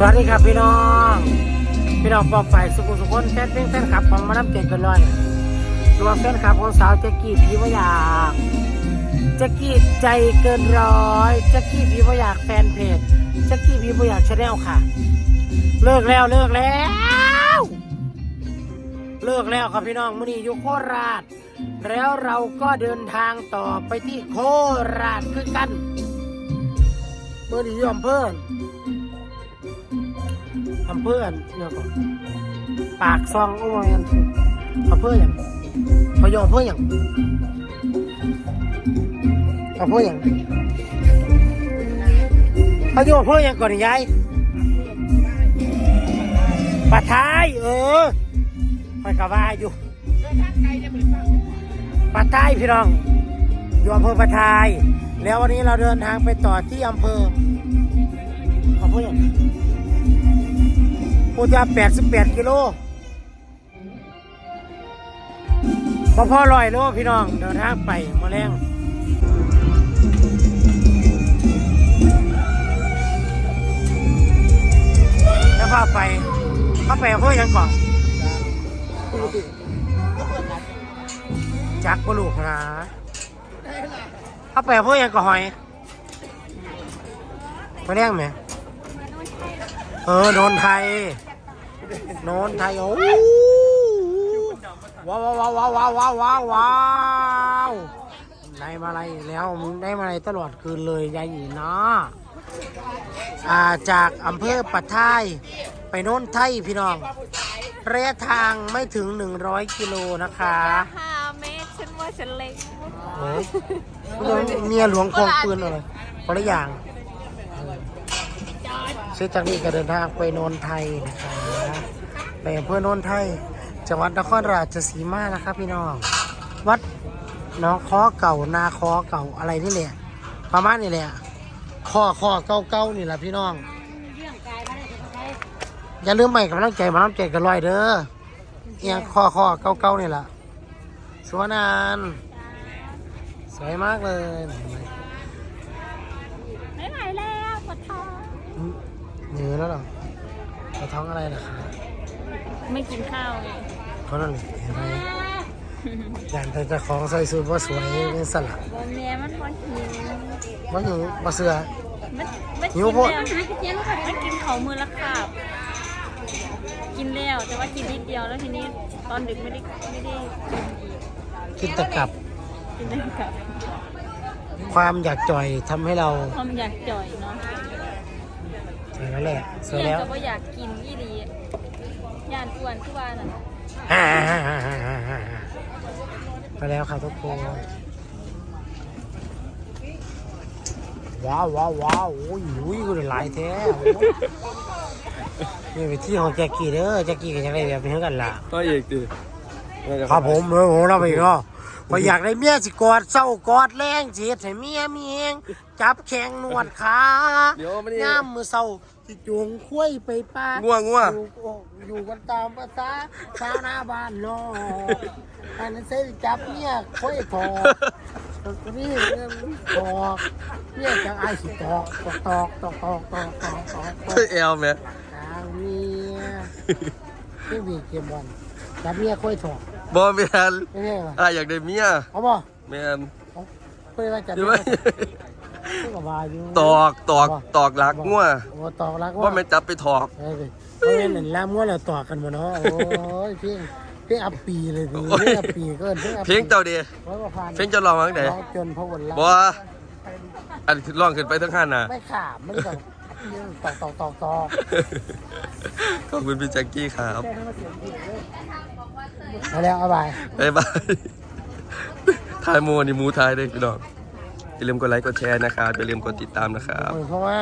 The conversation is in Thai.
สวัสดีครับพี่น้อง พี่น้องปอกฝ่ายสุขุสุขคนแฟนเพลงแฟนคลับของมาน้ำเจ็ดกันเลยรวมแฟนคลับของสาวแจ็กกี้พี่วอยากแจ็กกี้ใจเกินร้อยแจ็กกี้พี่วอยากแฟนเพจแจ็กกี้พี่วอยากชาแนลค่ะ เลิกแล้วเลิกแล้ว เลิกแล้วครับพี่น้องมื่อนี้อยู่โคราช แล้วเราก็เดินทางต่อไปที่โคราชคือกันเมื่อนี้ยู่อำเภอ อำเภอเนี่ยก่อนปากซองโอ้ยอำเภออย่างพยองอำเภออย่างอำเภออย่างพยองอำเภออย่างก่อนยายปะท้ายเออคอยกะว่าอยู่ปะท้ายพี่น้องอยู่อำเภอปะทาย แล้ววันนี้เราเดินทางไปต่อที่อำเภอ ปูจะแปดสิบแปดกิโลพอพอลอยโลพี่น้องเดินทางไปมาแรงแล้วพาไปเข้าไปพ่อยังก่อนจักปลูกนะเข้าไปพ่อยังก่อนหอยมาแรงไหมเออโนนไทย โนนไทยโอ้ว้าวว้าวว้าวว้าวว้าวว้าวว้าวได้มาอะไรแล้วมึงได้มาอะไรตลอดคืนเลยยายหยีเนาะอ่าจากอำเภอปัทไทยไปโน้นไทยพี่น้องระยะทางไม่ถึง 100 กิโลนะคะห้าเมตรฉันว่าฉันเล็กโอ้ยเมียหลวงควงปืนอะไรคนละอย่าง เสร็จจากนี้ก็เดินทางไปโนนไทยนะคะไปอำเภอโนนไทย จังหวัดนครราชสีมานะครับพี่น้อง วัดน้องคอเก่านาคอเก่าอะไรนี่แหละประมาณนี่แหละข้อข้อเก่าเก่านี่แหละพี่น้อง อย่าลืมใหม่กับน้ำใจมาน้ำใจกันลอยเด้อเอียงข้อข้อเก่าเก่านี่แหละสวยนานสวยมากเลยไม่ไหวแล้วปวดท้อง หนื่อยแล้วเหรอไปท้องอะไรนะคะไม่กินข้าวไงเขานั่นเลยเห็นไหมอย่างแต่เจะของใส่สูทว่าสวยเป็นสลัดบนเนี้ยมันพอหิวว่าอยู่มาเสือไม่ไม่หิกินวแล้วโพดไม่กินเขามือละคาบกินแล้วแต่ว่ากินนิดเดียวแล้วทีนี้ตอนดึกไม่ได้ไม่ได้กินอีกคิดตะกลับ กินได้กับความอยากจ่อยทำให้เราความอยากจ่อยเนาะ สวยแล้วแหละสวยเนี่ยแล้วก็ว่าอยากกินยี่ดีย่านอ้วนทุกวันอะฮ่าฮ่าฮ่าฮ่าฮ่าฮ่าไปแล้วครับทุกคนว้าวว้าวว้าวโอ้ยอุ้ยกูได้หลายแท้โอ้ยนี่ไปที่ของแจ็กกี้เด้อแจ็กกี้ก็ยังได้แบบนี้เหมือนกันล่ะก็อีกดิครับผมเออผมเราไปอีก็ พอยากได้เมียสิกอดเศร้ากอดแรงสิเฮ็ดให้เมียมีเองจับแข้งนวดขาเดี๋ยวไม่ได้ย่ามมือเศร้าสิจูงคุ้ยไปป้าง่วงง่วง อยู่อยู่กันตามภาษาชาวนาบ้านนอกอันนั้นเส้นจับเมียคุ้ยถอกนี่ถอกเมียจังไอสิตอกตอกตอกตอกตอกตอกตอกตอกเอลไหมทางเมียนี่มีเกมบอลจับเมียคุ้ยถอก บอแมนไม่ใช่ป่ะอะอยากได้เมียเอาบ่แมนคุยว่าจับใช่เมีไหมยคุยกับวาอยู่ตอกตอกตอกหลักง่วโอ้ตอกรักว่าไม่จับไปถอกเออสิเพราะงั้นล่ามงัวเราตอกกันหมดเนาะโอ้ยเพียงเพียงอัปปีเลยคือเพียงอัปปีเกินเพียงอัปเพลงเจ้าเดีร้อยกว่าพันเพลงเจ้าลองมั้งไหนร้องจนพระวันละบออันขึ้นร้องขึ้นไปทั้งขั้นน่ะไม่ขาดมันก็ ตอกตอกตอกตอกขอบคุณพี่แจ็คกี้ครับเอาแล้วเอาไปบ๊ายบายทายโมนี่หมูทายได้พี่น้องอย่าลืมกดไลค์กดแชร์นะครับอย่าลืมกดติดตามนะครับ เพราะว่า